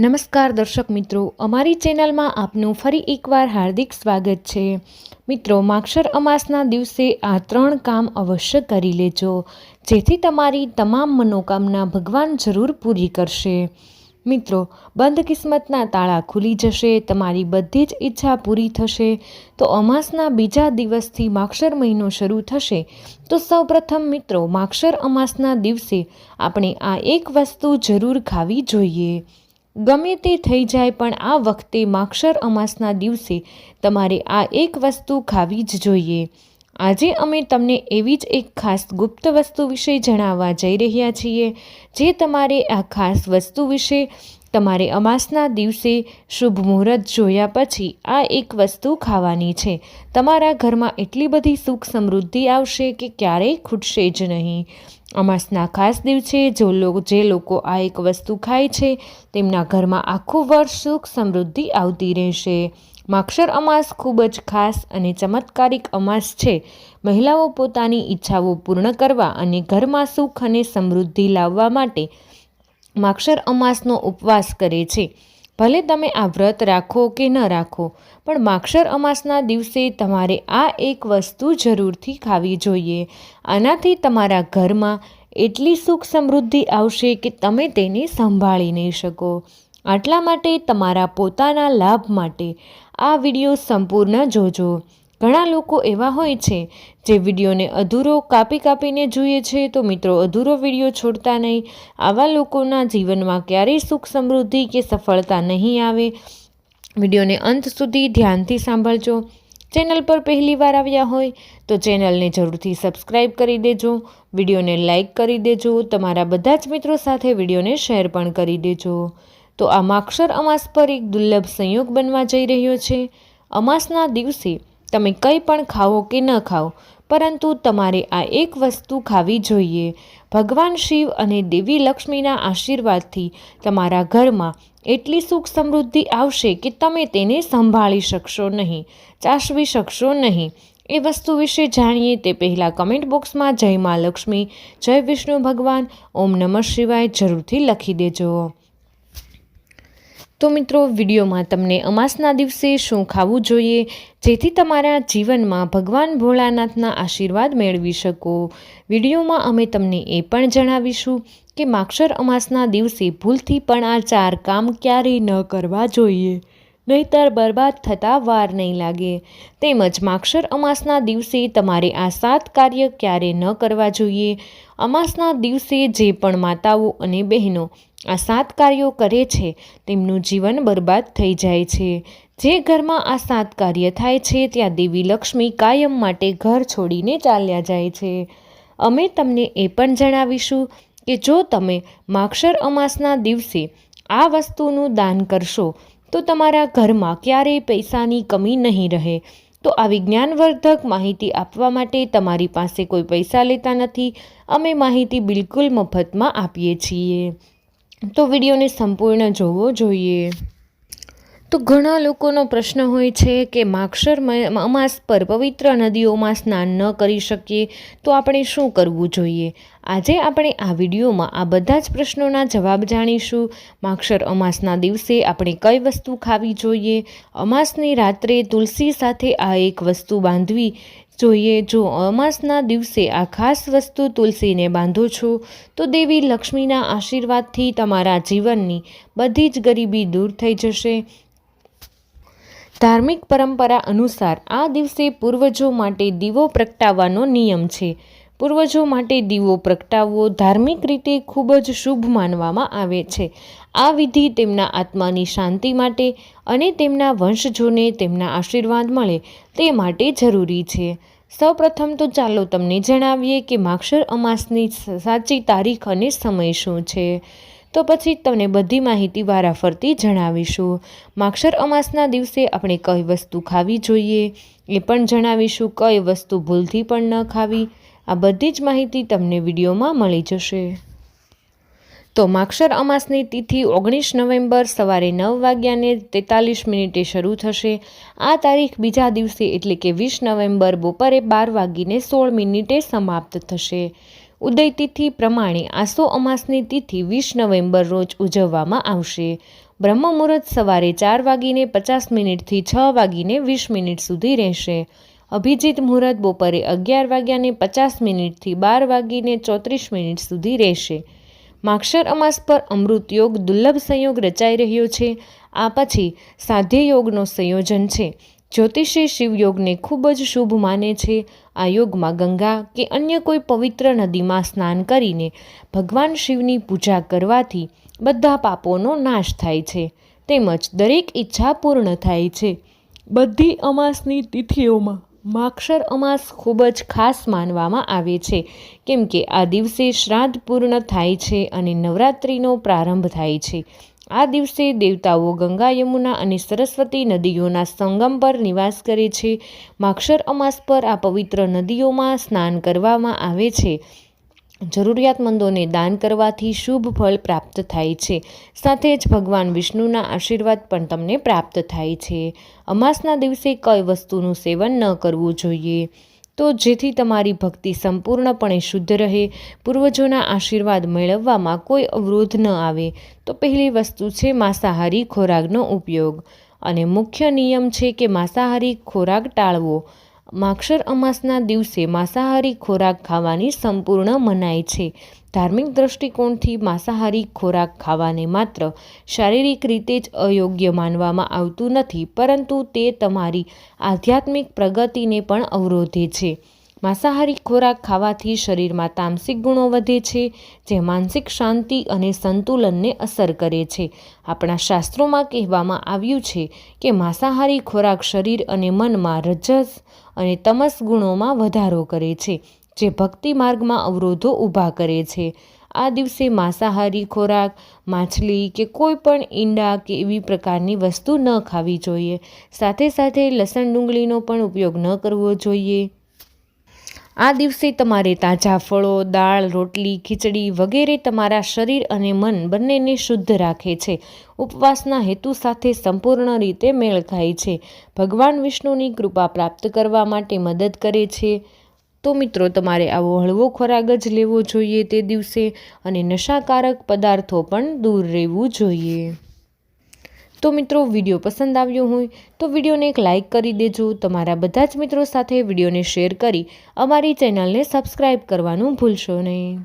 નમસ્કાર દર્શક મિત્રો, અમારી ચેનલમાં આપનું ફરી એકવાર હાર્દિક સ્વાગત છે. મિત્રો, માક્ષર અમાસના દિવસે આ ત્રણ કામ અવશ્ય કરી લેજો, જેથી તમારી તમામ મનોકામના ભગવાન જરૂર પૂરી કરશે. મિત્રો બંધ કિસ્મતના તાળા ખુલી જશે, તમારી બધી જ ઈચ્છા પૂરી થશે. તો અમાસના બીજા દિવસથી માક્ષર મહિનો શરૂ થશે. તો સૌપ્રથમ મિત્રો, માક્ષર અમાસના દિવસે આપણે આ એક વસ્તુ જરૂર ખાવી જોઈએ. ગમે તે થઈ જાય પણ આ વખતે માક્ષર અમાસના દિવસે તમારે આ એક વસ્તુ ખાવી જ જોઈએ. આજે અમે તમને એવી જ એક ખાસ ગુપ્ત વસ્તુ વિશે જણાવવા જઈ રહ્યા છીએ, જે તમારે આ ખાસ વસ્તુ વિશે તમારે અમાસના દિવસે શુભ મુહૂર્ત જોયા પછી આ એક વસ્તુ ખાવાની છે. તમારા ઘરમાં એટલી બધી સુખ સમૃદ્ધિ આવશે કે ક્યારેય ખૂટશે જ નહીં. અમાસના ખાસ દિવસે જો જે લોકો આ એક વસ્તુ ખાય છે, તેમના ઘરમાં આખું વર્ષ સુખ સમૃદ્ધિ આવતી રહેશે. માક્ષર અમાસ ખૂબ જ ખાસ અને ચમત્કારિક અમાસ છે. મહિલાઓ પોતાની ઈચ્છાઓ પૂર્ણ કરવા અને ઘરમાં સુખ અને સમૃદ્ધિ લાવવા માટે માક્ષર અમાસનો ઉપવાસ કરે છે. ભલે તમે આ વ્રત રાખો કે ન રાખો, પણ માક્ષર અમાસના દિવસે તમારે આ એક વસ્તુ જરૂરથી ખાવી જોઈએ. આનાથી તમારા ઘરમાં એટલી સુખ સમૃદ્ધિ આવશે કે તમે તેને સંભાળી નહીં શકો. આટલા માટે તમારા પોતાના લાભ માટે આ વીડિયો સંપૂર્ણ જોજો. ઘણા લોકો એવા હોય છે જે વિડીયોને અધૂરો કાપી કાપીને જોઈએ છે તો મિત્રો અધૂરો વીડિયો છોડતા નહીં. આવા લોકોના જીવનમાં ક્યારેય સુખ સમૃદ્ધિ કે સફળતા નહીં આવે. વિડીયોને અંત સુધી ધ્યાનથી સાંભળજો. ચેનલ પર પહેલીવાર આવ્યા હોય તો ચેનલને જરૂરથી સબસ્ક્રાઈબ કરી દેજો. વિડીયોને લાઇક કરી દેજો. તમારા બધા જ મિત્રો સાથે વિડીયોને શેર પણ કરી દેજો. તો આ માક્ષર અમાસ પર એક દુર્લભ સંયોગ બનવા જઈ રહ્યો છે. અમાસના દિવસે તમે કંઈ પણ ખાઓ કે ન ખાઓ, પરંતુ તમારે આ એક વસ્તુ ખાવી જોઈએ. ભગવાન શિવ અને દેવી લક્ષ્મીના આશીર્વાદથી તમારા ઘરમાં એટલી સુખ સમૃદ્ધિ આવશે કે તમે તેને સંભાળી શકશો નહીં, ચાસવી શકશો નહીં. એ વસ્તુ વિશે જાણીએ તે પહેલાં કમેન્ટ બોક્સમાં જય મા લક્ષ્મી, જય વિષ્ણુ ભગવાન, ઓમ નમઃ શિવાય જરૂરથી લખી દેજો. તો મિત્રો, વિડીયોમાં તમને અમાસના દિવસે શું ખાવું જોઈએ, જેથી તમારા જીવનમાં ભગવાન ભોળાનાથના આશીર્વાદ મેળવી શકો. વિડીયોમાં અમે તમને એ પણ જણાવીશું કે માક્ષર અમાસના દિવસે ભૂલથી પણ આ ચાર કામ ક્યારેય ન કરવા જોઈએ. નહીતર બરબાદ થતાં વાર નહીં લાગે. તેમજ માક્ષર અમાસના દિવસે તમારે આ સાત કાર્ય ક્યારે ન કરવા જોઈએ. અમાસના દિવસે જે પણ માતાઓ અને બહેનો આ સાત કાર્યો કરે છે, તેમનું જીવન બરબાદ થઈ જાય છે. જે ઘરમાં આ સાત કાર્ય થાય છે, ત્યાં દેવી લક્ષ્મી કાયમ માટે ઘર છોડીને ચાલ્યા જાય છે. અમે તમને એ પણ જણાવીશું કે જો તમે માક્ષર અમાસના દિવસે આ વસ્તુનું દાન કરશો, તો તમારા ઘરમાં ક્યારેય પૈસાની કમી નહીં રહે. તો આ વિજ્ઞાનવર્ધક માહિતી આપવા માટે તમારી પાસે કોઈ પૈસા લેતા નથી. અમે માહિતી બિલકુલ મફતમાં આપીએ છીએ. તો વિડીયોને સંપૂર્ણ જોવો જોઈએ. તો ઘણા લોકોનો પ્રશ્ન હોય છે કે માક્ષર અમાસ પર પવિત્ર નદીઓમાં સ્નાન ન કરી શકીએ, તો આપણે શું કરવું જોઈએ? આજે આપણે આ વિડીયોમાં આ બધા જ પ્રશ્નોના જવાબ જાણીશું. માક્ષર અમાસના દિવસે આપણે કઈ વસ્તુ ખાવી જોઈએ? અમાસની રાત્રે તુલસી સાથે આ એક વસ્તુ બાંધવી જોઈએ, જો અમાસના દિવસે આ ખાસ વસ્તુ તુલસીને બાંધો છો, તો દેવી લક્ષ્મીના આશીર્વાદથી તમારા જીવનની બધી જ ગરીબી દૂર થઈ જશે. ધાર્મિક પરંપરા અનુસાર આ દિવસે પૂર્વજો માટે દીવો પ્રગટાવવાનો નિયમ છે. પૂર્વજો માટે દીવો પ્રગટાવવો ધાર્મિક રીતે ખૂબ જ શુભ માનવામાં આવે છે. આ વિધિ તેમના આત્માની શાંતિ માટે અને તેમના વંશજોને તેમના આશીર્વાદ મળે તે માટે જરૂરી છે. સૌપ્રથમ તો ચાલો તમને જણાવીએ કે માક્ષર અમાસની સાચી તારીખ અને સમય શું છે. તો પછી તમને બધી માહિતી વારાફરતી જણાવીશું. માક્ષર અમાસના દિવસે આપણે કઈ વસ્તુ ખાવી જોઈએ? એ પણ જણાવીશું. કઈ વસ્તુ ભૂલથી પણ ન ખાવી? આ બધી જ માહિતી તમને વિડીયોમાં મળી જશે. તો માક્ષર અમાસની તિથિ ઓગણીસ નવેમ્બર સવારે નવ વાગ્યાને તેતાલીસ મિનિટે શરૂ થશે. આ તારીખ બીજા દિવસે એટલે કે વીસ નવેમ્બર બપોરે બાર વાગીને સોળ મિનિટે સમાપ્ત થશે. ઉદય તિથિ પ્રમાણે આસો અમાસની તિથિ વીસ નવેમ્બર રોજ ઉજવવામાં આવશે. બ્રહ્મ મુહૂર્ત સવારે ચાર વાગીને પચાસ મિનિટથી છ વાગીને વીસ મિનિટ સુધી રહેશે. અભિજીત મુહૂર્ત બપોરે અગિયાર વાગ્યાને પચાસ મિનિટથી બાર વાગીને ચોત્રીસ મિનિટ સુધી રહેશે. માક્ષર અમાસ પર અમૃત યોગ દુર્લભ સંયોગ રચાઈ રહ્યો છે. આ પછી સાધ્ય યોગનો સંયોજન છે. જ્યોતિષી શિવયોગને ખૂબ જ શુભ માને છે. આ યોગમાં ગંગા કે અન્ય કોઈ પવિત્ર નદીમાં સ્નાન કરીને ભગવાન શિવની પૂજા કરવાથી બધા પાપોનો નાશ થાય છે. તેમજ દરેક ઈચ્છા પૂર્ણ થાય છે. બધી અમાસની તિથિઓમાં માક્ષર અમાસ ખૂબ જ ખાસ માનવામાં આવે છે. કેમ કે આ દિવસે શ્રાદ્ધ પૂર્ણ થાય છે અને નવરાત્રિનો પ્રારંભ થાય છે. આ દિવસે દેવતાઓ ગંગા યમુના અને સરસ્વતી નદીઓના સંગમ પર નિવાસ કરે છે. માક્ષર અમાસ પર આ પવિત્ર નદીઓમાં સ્નાન કરવામાં આવે છે. જરૂરિયાતમંદોને દાન કરવાથી શુભ ફળ પ્રાપ્ત થાય છે. સાથે જ ભગવાન વિષ્ણુના આશીર્વાદ પણ તમને પ્રાપ્ત થાય છે. અમાસના દિવસે કઈ વસ્તુનું સેવન ન કરવું જોઈએ? તો જેથી તમારી ભક્તિ સંપૂર્ણપણે શુદ્ધ રહે, પૂર્વજોના આશીર્વાદ મેળવવામાં કોઈ અવરોધ ન આવે, તો પહેલી વસ્તુ છે માંસાહારી ખોરાકનો ઉપયોગ. અને મુખ્ય નિયમ છે કે માંસાહારી ખોરાક ટાળવો. માક્ષર અમાસના દિવસે માંસાહારી ખોરાક ખાવાની સંપૂર્ણ મનાય છે. ધાર્મિક દ્રષ્ટિકોણથી માંસાહારી ખોરાક ખાવાને માત્ર શારીરિક રીતે જ અયોગ્ય માનવામાં આવતું નથી, પરંતુ તે તમારી આધ્યાત્મિક પ્રગતિને પણ અવરોધે છે. માંસાહારી ખોરાક ખાવાથી શરીરમાં તામસિક ગુણો વધે છે, જે માનસિક શાંતિ અને સંતુલનને અસર કરે છે. આપણા શાસ્ત્રોમાં કહેવામાં આવ્યું છે કે માંસાહારી ખોરાક શરીર અને મનમાં રજસ અને તમસ ગુણોમાં વધારો કરે છે, જે ભક્તિ માર્ગમાં અવરોધો ઊભા કરે છે. આ દિવસે માંસાહારી ખોરાક, માછલી કે કોઈ પણ ઈંડા કે એવી પ્રકારની વસ્તુ ન ખાવી જોઈએ. સાથે સાથે લસણ ડુંગળીનો પણ ઉપયોગ ન કરવો જોઈએ. આ દિવસે તમારે તાજા ફળો, દાળ, રોટલી, ખીચડી વગેરે તમારા શરીર અને મન બંનેને શુદ્ધ રાખે છે. ઉપવાસના હેતુ સાથે સંપૂર્ણ રીતે મેળ ખાય છે. ભગવાન વિષ્ણુની કૃપા પ્રાપ્ત કરવા માટે મદદ કરે છે. તો મિત્રો, તમારે આવો હળવો ખોરાક જ લેવો જોઈએ તે દિવસે અને નશાકારક પદાર્થો પણ દૂર રહેવું જોઈએ. તો મિત્રો, વીડિયો પસંદ આવ્યો હોય તો વિડીયોને એક લાઇક કરી દેજો. તમારા બધા જ મિત્રો સાથે વિડીયોને શેર કરી અમારી ચેનલને સબસ્ક્રાઈબ કરવાનું ભૂલશો નહીં.